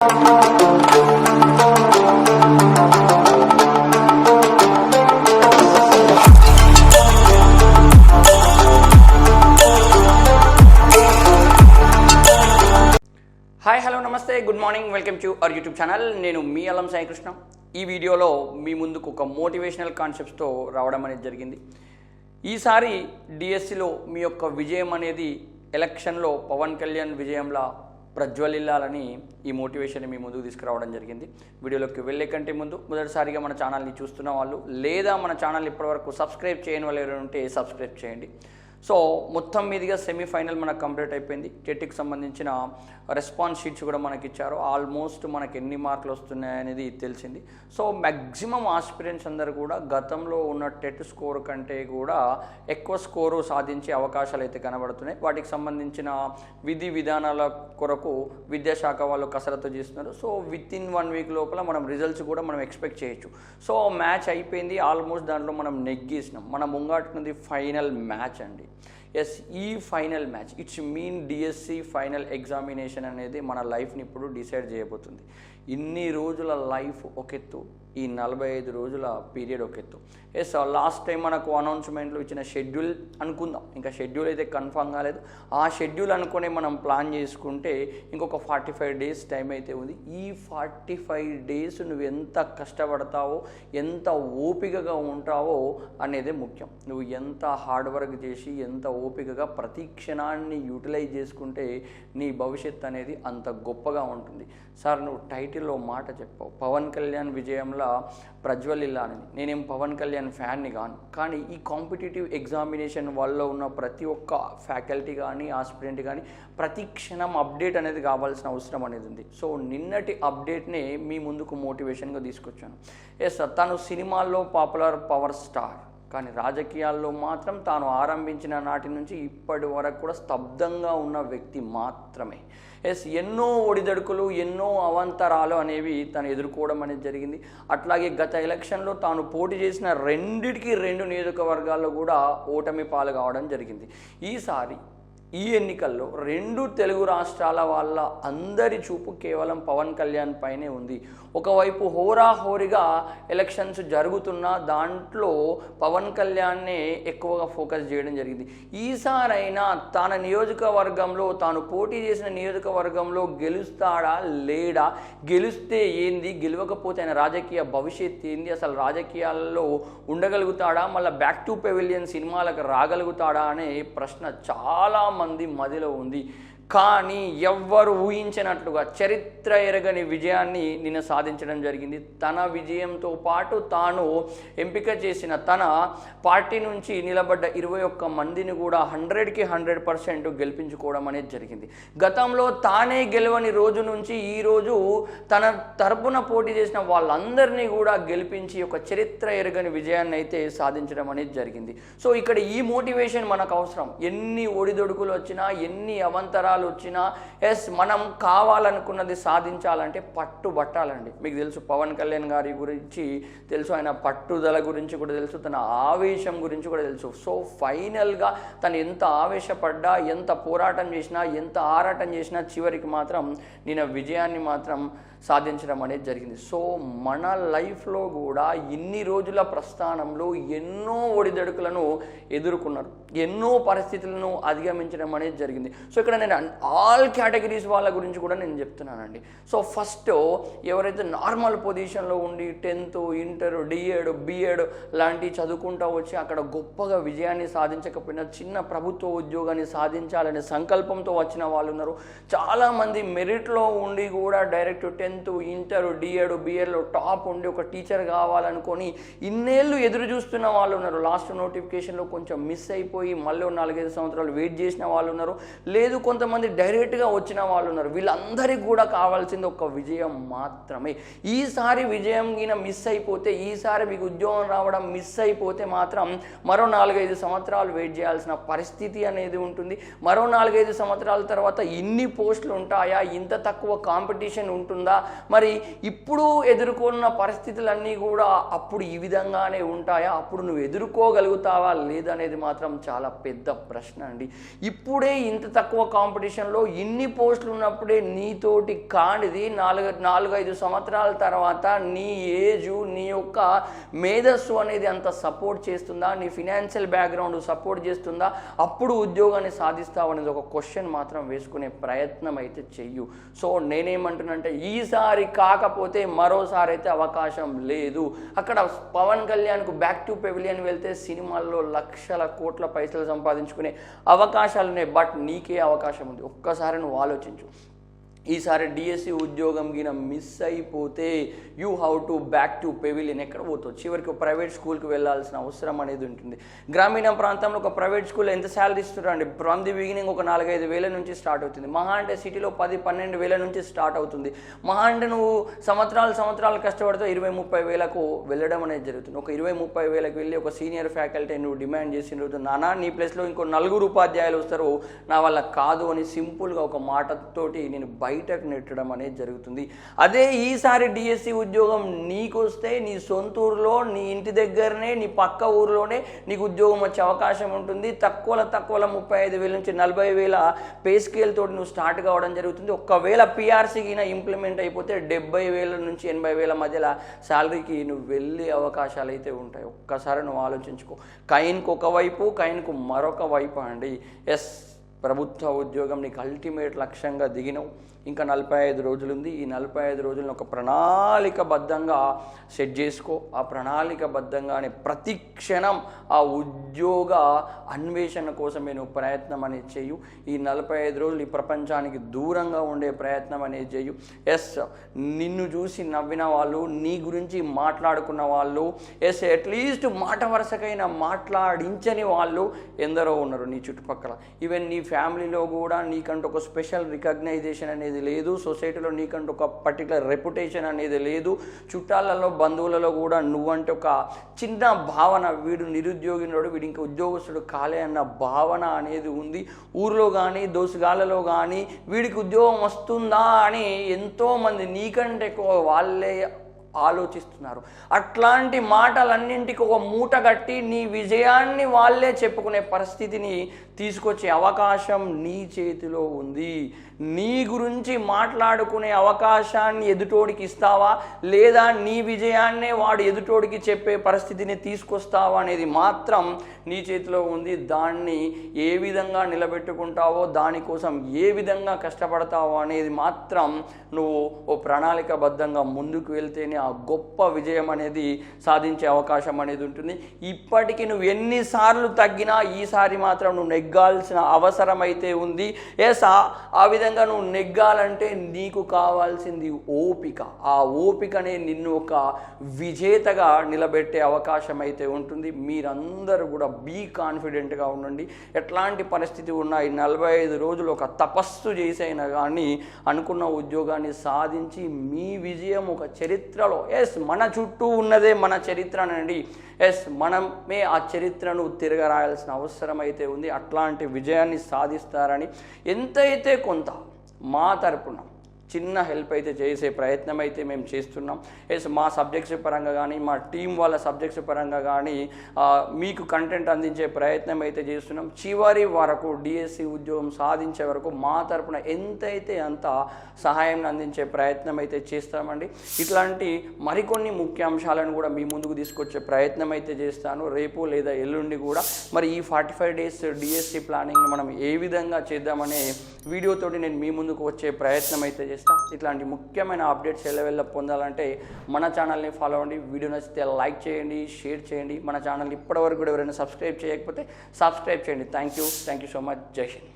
Hi hello నమస్తే good morning welcome to our YouTube channel నేను మీ అల్లం సాయికృష్ణ. ఈ వీడియోలో మీ ముందుకు ఒక మోటివేషనల్ కాన్సెప్ట్స్తో రావడం అనేది జరిగింది. ఈసారి డిఎస్సిలో మీ యొక్క విజయం అనేది ఎలక్షన్లో పవన్ కళ్యాణ్ విజయంలా ప్రజ్వలిల్లాలని ఈ మోటివేషన్ మీ ముందుకు తీసుకురావడం జరిగింది. వీడియోలోకి వెళ్ళే కంటే ముందు మొదటిసారిగా మన ఛానల్ని చూస్తున్న వాళ్ళు లేదా మన ఛానల్ ఇప్పటివరకు సబ్స్క్రైబ్ చేయని వాళ్ళు ఎవరైనా ఉంటే సబ్స్క్రైబ్ చేయండి. సో మొత్తం మీదుగా సెమీఫైనల్ మనకు కంప్లీట్ అయిపోయింది. టెట్కి సంబంధించిన రెస్పాన్స్ షీట్స్ కూడా మనకి ఇచ్చారు. ఆల్మోస్ట్ మనకి ఎన్ని మార్కులు వస్తున్నాయనేది తెలిసింది. సో మ్యాక్సిమం ఆస్పిరెంట్స్ అందరూ కూడా గతంలో ఉన్న టెట్ స్కోర్ కంటే కూడా ఎక్కువ స్కోరు సాధించే అవకాశాలు అయితే కనబడుతున్నాయి. వాటికి సంబంధించిన విధి విధానాల కొరకు విద్యాశాఖ వాళ్ళు కసరత్తు చేస్తున్నారు. So within one week లోపల మనం రిజల్ట్స్ కూడా మనం ఎక్స్పెక్ట్ చేయొచ్చు. సో మ్యాచ్ అయిపోయింది. ఆల్మోస్ట్ దాంట్లో మనం నెగ్గేసినాం. మన ముంగాటున్నది ఫైనల్ మ్యాచ్ అండి. ఎస్ ఈ final match it's mean DSC final examination అనేది మన లైఫ్ని ఇప్పుడు డిసైడ్ చేయబోతుంది. ఇన్ని రోజుల లైఫ్ ఒక ఎత్తు ఈ నలభై ఐదు రోజుల పీరియడ్ ఒక ఎత్తు. ఎస్ లాస్ట్ టైం మనకు అనౌన్స్మెంట్లో ఇచ్చిన షెడ్యూల్ అనుకుందాం. ఇంకా షెడ్యూల్ అయితే కన్ఫర్మ్ కాలేదు. ఆ షెడ్యూల్ అనుకునే మనం ప్లాన్ చేసుకుంటే ఇంకొక ఫార్టీ ఫైవ్ డేస్ టైం అయితే ఉంది. ఈ ఫార్టీ ఫైవ్ డేస్ నువ్వు ఎంత కష్టపడతావో ఎంత ఓపికగా ఉంటావో అనేది ముఖ్యం. నువ్వు ఎంత హార్డ్ వర్క్ చేసి ఎంత ఓపికగా ప్రతి క్షణాన్ని యూటిలైజ్ చేసుకుంటే నీ భవిష్యత్ అనేది అంత గొప్పగా ఉంటుంది. సార్ నువ్వు టైటిల్లో మాట చెప్పావు. పవన్ కళ్యాణ్ విజయంలో ప్రజ్వలిల్లాని నేనేం పవన్ కళ్యాణ్ ఫ్యాన్ని కాను. కానీ ఈ కాంపిటేటివ్ ఎగ్జామినేషన్ వల్ల ఉన్న ప్రతి ఒక్క ఫ్యాకల్టీ కానీ ఆస్పిరెంట్ కానీ ప్రతి క్షణం అప్డేట్ అనేది కావాల్సిన అవసరం అనేది ఉంది. సో నిన్నటి అప్డేట్నే మీ ముందుకు మోటివేషన్గా తీసుకొచ్చాను. ఎస్ తను సినిమాల్లో పాపులర్ పవర్ స్టార్. కానీ రాజకీయాల్లో మాత్రం తాను ఆరంభించిన నాటి నుంచి ఇప్పటి వరకు కూడా స్తబ్దంగా ఉన్న వ్యక్తి మాత్రమే. ఎస్ ఎన్నో ఒడిదడుకులు ఎన్నో అవంతరాలు అనేవి తను ఎదుర్కోవడం అనేది జరిగింది. అట్లాగే గత ఎలక్షన్లో తాను పోటీ చేసిన రెండిటికి రెండు నియోజకవర్గాల్లో కూడా ఓటమి పాలు కావడం జరిగింది. ఈసారి ఈ ఎన్నికల్లో రెండు తెలుగు రాష్ట్రాల వాళ్ళ అందరి చూపు కేవలం పవన్ కళ్యాణ్ పైనే ఉంది. ఒకవైపు హోరాహోరీగా ఎలక్షన్స్ జరుగుతున్న దాంట్లో పవన్ కళ్యాణ్నే ఎక్కువగా ఫోకస్ చేయడం జరిగింది. ఈసారైనా తన నియోజకవర్గంలో తాను పోటీ చేసిన నియోజకవర్గంలో గెలుస్తాడా లేడా? గెలిస్తే ఏంది? గెలవకపోతే ఆయన రాజకీయ భవిష్యత్ ఏంది? అసలు రాజకీయాల్లో ఉండగలుగుతాడా? మళ్ళీ బ్యాక్ టు పెవిలియన్ సినిమాలకు రాగలుగుతాడా అనే ప్రశ్న చాలా మంది మదిలో ఉంది. కానీ ఎవ్వరు ఊహించినట్లుగా చరిత్ర ఎరగని విజయాన్ని నిన్న సాధించడం జరిగింది. తన విజయంతో పాటు తాను ఎంపిక చేసిన తన పార్టీ నుంచి నిలబడ్డ ఇరవై ఒక్క మందిని కూడా హండ్రెడ్కి హండ్రెడ్ పర్సెంట్ గెలిపించుకోవడం అనేది జరిగింది. గతంలో తానే గెలవని రోజు నుంచి ఈ రోజు తన తరపున పోటీ చేసిన వాళ్ళందరినీ కూడా గెలిపించి ఒక చరిత్ర ఎరగని విజయాన్ని అయితే సాధించడం అనేది జరిగింది. సో ఇక్కడ ఈ మోటివేషన్ మనకు అవసరం. ఎన్ని ఒడిదొడుకులు వచ్చినా ఎన్ని అవంతరాలు వచ్చినా ఎస్ మనం కావాలనుకున్నది సాధించాలంటే పట్టుబట్టాలండి మీకు తెలుసు పవన్ కళ్యాణ్ గారి గురించి తెలుసు ఆయన పట్టుదల గురించి కూడా తెలుసు తన ఆవేశం గురించి కూడా తెలుసు. సో ఫైనల్గా తను ఎంత ఆవేశపడ్డా ఎంత పోరాటం చేసినా ఎంత ఆరాటం చేసినా చివరికి మాత్రం నేను విజయాన్ని మాత్రం సాధించడం అనేది జరిగింది. సో మన లైఫ్లో కూడా ఇన్ని రోజుల ప్రస్థానంలో ఎన్నో ఒడిదడుకులను ఎదుర్కొన్నారు. ఎన్నో పరిస్థితులను అధిగమించడం అనేది జరిగింది. సో ఇక్కడ నేను ఆల్ కేటగిరీస్ వాళ్ళ గురించి కూడా నేను చెప్తున్నానండి. సో ఫస్ట్ ఎవరైతే నార్మల్ పొజిషన్లో ఉండి టెన్త్ ఇంటర్ డిఎడ్ బిఎడ్ లాంటివి చదువుకుంటూ వచ్చి అక్కడ గొప్పగా విజయాన్ని సాధించకపోయినా చిన్న ప్రభుత్వ ఉద్యోగాన్ని సాధించాలనే సంకల్పంతో వచ్చిన వాళ్ళు ఉన్నారు. చాలామంది మెరిట్లో ఉండి కూడా direct tenth tenth inter D Ed బిఎడ్లో top ఉండి ఒక టీచర్ కావాలనుకొని ఇన్నేళ్ళు ఎదురు చూస్తున్న వాళ్ళు ఉన్నారు. లాస్ట్ నోటిఫికేషన్లో కొంచెం మిస్ అయిపోయి మళ్ళీ నాలుగైదు సంవత్సరాలు వెయిట్ చేసిన వాళ్ళు ఉన్నారు. లేదు కొంతమంది డైరెక్ట్గా వచ్చిన వాళ్ళు ఉన్నారు. వీళ్ళందరికీ కూడా కావాల్సింది ఒక విజయం మాత్రమే. ఈసారి విజయం గిన మిస్ అయిపోతే ఈసారి మీకు ఉద్యోగం రావడం మిస్ అయిపోతే మాత్రం మరో నాలుగైదు సంవత్సరాలు వెయిట్ చేయాల్సిన పరిస్థితి అనేది ఉంటుంది. మరో నాలుగైదు సంవత్సరాల తర్వాత ఇన్ని పోస్టులు ఉంటాయా? ఇంత తక్కువ కాంపిటీషన్ ఉంటుందా? మరి ఇప్పుడు ఎదుర్కొన్న పరిస్థితులన్నీ కూడా అప్పుడు ఈ విధంగానే ఉంటాయా? అప్పుడు నువ్వు ఎదుర్కోగలుగుతావా? లేదనేది మాత్రం చాలా పెద్ద ప్రశ్న అండి. ఇప్పుడే ఇంత తక్కువ కాంపిటీషన్లో ఇన్ని పోస్టులు ఉన్నప్పుడే నీతోటి కానిది నాలుగు నాలుగైదు సంవత్సరాల తర్వాత నీ ఏజు నీ యొక్క మేధస్సు అనేది అంత సపోర్ట్ చేస్తుందా? నీ ఫినాన్షియల్ బ్యాక్గ్రౌండ్ సపోర్ట్ చేస్తుందా? అప్పుడు ఉద్యోగాన్ని సాధిస్తావు అనేది ఒక క్వశ్చన్ మాత్రం వేసుకునే ప్రయత్నం అయితే చెయ్యు. సో నేనేమంటున్నానంటే ఈసారి కాకపోతే మరోసారి అయితే అవకాశం లేదు. అక్కడ పవన్ కళ్యాణ్కు బ్యాక్ టు పెవిలియన్ వెళ్తే సినిమాల్లో లక్షల కోట్ల పైసలు సంపాదించుకునే అవకాశాలు ఉన్నాయి బట్ నీకే అవకాశం ఉంది. ఒక్కసారి నువ్వు ఆలోచించు. ఈసారి డిఎస్సి ఉద్యోగం గిన మిస్ అయిపోతే you how to back to pavilion ఎక్కడ పోతావు? చివరికి ప్రైవేట్ స్కూల్కి వెళ్ళాల్సిన అవసరం అనేది ఉంటుంది. గ్రామీణ ప్రాంతంలో ఒక ప్రైవేట్ స్కూల్లో ఎంత శాలరీ ఇస్తున్నారండి? ఫ్రమ్ ది బిగినింగ్ ఒక నాలుగైదు వేల నుంచి స్టార్ట్ అవుతుంది. మహా అంటే సిటీలో పది పన్నెండు వేల నుంచి స్టార్ట్ అవుతుంది. మహా అంటే నువ్వు సంవత్సరాలు సంవత్సరాలు కష్టపడితే ఇరవై ముప్పై వేలకు వెళ్ళడం అనేది జరుగుతుంది. ఒక ఇరవై ముప్పై వేలకు వెళ్ళి ఒక సీనియర్ ఫ్యాకల్టీ నువ్వు డిమాండ్ చేసిన రోజు నానా నీ ప్లేస్లో ఇంకో నలుగురు ఉపాధ్యాయులు వస్తారు. నా వల్ల కాదు అని సింపుల్గా ఒక మాటతోటి నేను బయటకు నెట్టడం అనేది జరుగుతుంది. అదే ఈసారి డిఎస్సి ఉద్యోగం నీకు వస్తే నీ సొంత ఊరిలో నీ ఇంటి దగ్గరనే నీ పక్క ఊరిలోనే నీకు ఉద్యోగం వచ్చే అవకాశం ఉంటుంది. తక్కువలో తక్కువలో ముప్పై ఐదు వేల నుంచి నలభై వేల పే స్కేల్ తోటి నువ్వు స్టార్ట్ కావడం జరుగుతుంది. ఒకవేళ పిఆర్సీకి ఇంప్లిమెంట్ అయిపోతే డెబ్బై వేల నుంచి ఎనభై వేల మధ్యలో శాలరీకి నువ్వు వెళ్ళే అవకాశాలు అయితే ఉంటాయి. ఒక్కసారి నువ్వు ఆలోచించుకో. కైన్కు ఒకవైపు కైన్కు మరొక వైపు అండి. ఎస్ ప్రభుత్వ ఉద్యోగం నీకు అల్టిమేట్ లక్ష్యంగా దిగినవు. ఇంకా నలభై ఐదు రోజులు ఉంది ఈ నలభై ఐదు రోజులను ఒక ప్రణాళికబద్ధంగా సెట్ చేసుకో. ఆ ప్రణాళికబద్ధంగానే ప్రతి క్షణం ఆ ఉద్యోగ అన్వేషణ కోసమే నువ్వు ప్రయత్నం అనేది చేయు. ఈ నలభై ఐదు రోజులు ఈ ప్రపంచానికి దూరంగా ఉండే ప్రయత్నం అనేది చేయు. ఎస్ నిన్ను చూసి నవ్విన వాళ్ళు నీ గురించి మాట్లాడుకున్న వాళ్ళు ఎస్ అట్లీస్ట్ మాట వరుసకైనా మాట్లాడించని వాళ్ళు ఎందరో ఉన్నారు నీ చుట్టుపక్కల. ఈవెన్ నీ ఫ్యామిలీలో కూడా నీకంటూ ఒక స్పెషల్ రికగ్నైజేషన్ అనేది లేదు. సొసైటీలో నీకంటూ ఒక పర్టికులర్ రెప్యుటేషన్ అనేది లేదు. చుట్టాలలో బంధువులలో కూడా నువ్వంటే ఒక చిన్న భావన. వీడు నిరుద్యోగినుడు వీడు ఇంకా ఉద్యోగస్తుడు కాలే అన్న భావన అనేది ఉంది. ఊర్లో కానీ దోసుగాలలో కానీ వీడికి ఉద్యోగం వస్తుందా అని ఎంతోమంది నీకంటే ఎక్కువ వాళ్ళే ఆలోచిస్తున్నారు. అట్లాంటి మాటలన్నింటికి ఒక మూట కట్టి నీ విజయాన్ని వాళ్ళే చెప్పుకునే పరిస్థితిని తీసుకొచ్చే అవకాశం నీ చేతిలో ఉంది. నీ గురించి మాట్లాడుకునే అవకాశాన్ని ఎదుటోడికి ఇస్తావా? లేదా నీ విజయాన్నే వాడు ఎదుటోడికి చెప్పే పరిస్థితిని తీసుకొస్తావా అనేది మాత్రం నీ చేతిలో ఉంది. దాన్ని ఏ విధంగా నిలబెట్టుకుంటావో దానికోసం ఏ విధంగా కష్టపడతావో అనేది మాత్రం నువ్వు ఓ ప్రణాళికబద్ధంగా ముందుకు వెళ్తేనే ఆ గొప్ప విజయం అనేది సాధించే అవకాశం అనేది ఉంటుంది. ఇప్పటికి నువ్వు ఎన్నిసార్లు తగ్గినా ఈసారి మాత్రం నువ్వు నెగ్గాల్సిన అవసరం అయితే ఉంది. ఎస్ ఆ విధంగా నువ్వు నెగ్గాలంటే నీకు కావాల్సింది ఓపిక. ఆ ఓపికనే నిన్ను ఒక విజేతగా నిలబెట్టే అవకాశం అయితే ఉంటుంది. మీరందరూ కూడా బీ కాన్ఫిడెంట్గా ఉండండి. ఎట్లాంటి పరిస్థితి ఉన్నా ఈ నలభై ఐదు రోజులు ఒక తపస్సు చేసైనా కానీ అనుకున్న ఉద్యోగాన్ని సాధించి మీ విజయం ఒక చరిత్రలో. ఎస్ మన చుట్టూ ఉన్నదే మన చరిత్ర అనండి. ఎస్ మనమే ఆ చరిత్రను తిరగరాయాల్సిన అవసరం అయితే ఉంది. అట్లాంటి విజయాన్ని సాధిస్తారని ఎంతైతే కొంత మా తరపున. చిన్న హెల్ప్ అయితే చేసే ప్రయత్నం అయితే మేము చేస్తున్నాం. ఎస్ మా సబ్జెక్ట్స్ పరంగా కానీ మా టీం వాళ్ళ సబ్జెక్ట్స్ పరంగా కానీ మీకు కంటెంట్ అందించే ప్రయత్నం అయితే చేస్తున్నాం. చివరి వరకు డిఎస్సి ఉద్యోగం సాధించే వరకు మా తరపున ఎంతైతే అంత సహాయం అందించే ప్రయత్నం అయితే చేస్తామండి. ఇట్లాంటి మరికొన్ని ముఖ్య అంశాలను కూడా మీ ముందుకు తీసుకొచ్చే ప్రయత్నం అయితే చేస్తాను. రేపు లేదా ఎల్లుండి కూడా మరి ఈ ఫార్టీ ఫైవ్ డేస్ డిఎస్సి ప్లానింగ్ని మనం ఏ విధంగా చేద్దామనే వీడియోతోటి నేను మీ ముందుకు వచ్చే ప్రయత్నం అయితే చేస్తాను. ఇట్లాంటి ముఖ్యమైన అప్డేట్స్ ఎల్లవెల్ల పొందాలంటే మన ఛానల్ని ఫాలో అవ్వండి. వీడియో నచ్చితే లైక్ చేయండి షేర్ చేయండి. మన ఛానల్ ఇప్పటివరకు కూడా ఎవరైనా సబ్స్క్రైబ్ చేయకపోతే సబ్స్క్రైబ్ చేయండి. Thank you thank you so much. Jai Hind.